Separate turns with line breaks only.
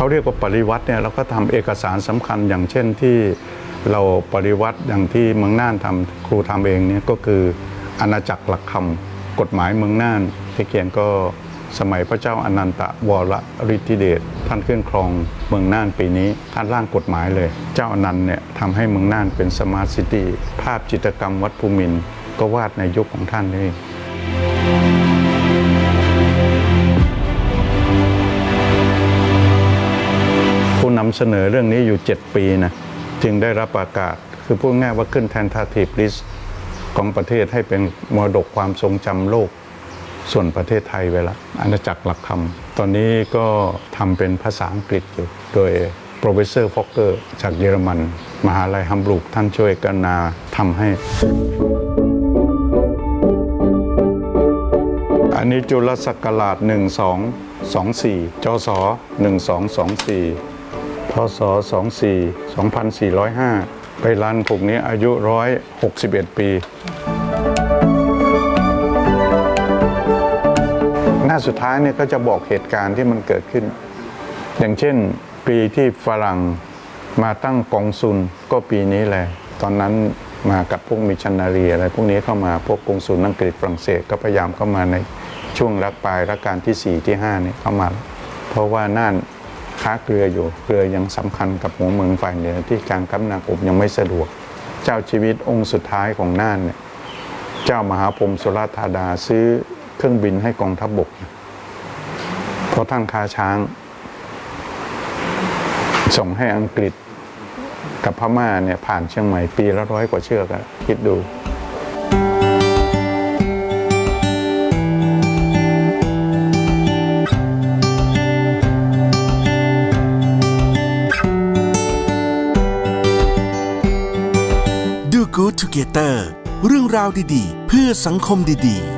เขาเรียกว่าปริวัติเนี่ยเราก็ทำเอกสารสำคัญอย่างเช่นที่เราปริวัติอย่างที่เมืองน่านทำครูทำเองเนี่ยก็คืออาณาจักรหลักคำกฎหมายเมืองน่านที่เขียนก็สมัยพระเจ้าอนันตวรฤทธิเดชท่านขึ้นครองเมืองน่านปีนี้ท่านร่างกฎหมายเลย เจ้าอนันต์เนี่ยทำให้เมืองน่านเป็นสมาร์ทซิตี้ภาพจิตรกรรมวัดภูมินก็วาดในยุคของท่านเอง เสนอเรื่องนี้อยู่ 7 ปีนะจึงได้รับประกาศ คือพูดง่ายว่าขึ้น tentative list ของประเทศให้เป็นมรดกความทรงจำโลกส่วนประเทศไทยไว้ละอาณาจักรหลักคำตอนนี้ก็ทำเป็นภาษาอังกฤษอยู่ โดย professor Fokker จากเยอรมัน มหาลัยฮัมบูร์กท่านช่วยกันนาทำให้ อันนี้จุลศักราช 1224 จศ 1224 พศ 24 2405 ไปรันพวกนี้อายุ 161 ปี หน้าสุดท้ายเนี่ยก็จะบอกเหตุการณ์ที่มันเกิดขึ้น อย่างเช่น ปีที่ฝรั่งมาตั้งกองซุนก็ปีนี้แหละ ตอนนั้นมากับพวกมิชันนารีอะไรพวกนี้เข้ามาพวกกองซุนอังกฤษฝรั่งเศสก็พยายามเข้ามาในช่วงรักปลายรัชกาลที่ 4 ที่5นี่เข้ามา เพราะว่าน่าน ค้าเกลืออยู่ เกลือยังสำคัญกับหัวเมืองฝ่ายเหนือที่การคมนาคมยังไม่สะดวก เจ้าชีวิตองค์สุดท้ายของน่านเนี่ยเจ้ามหาพรมสุรธาดาซื้อเครื่องบินให้กองทัพบบก เพราะท่านค้าช้าง ส่งให้อังกฤษกับพม่าเนี่ยผ่านเชียงใหม่ปีละร้อยกว่าเชือกอะคิดดู
Good Together เรื่องราวดีๆ เพื่อสังคมดีๆ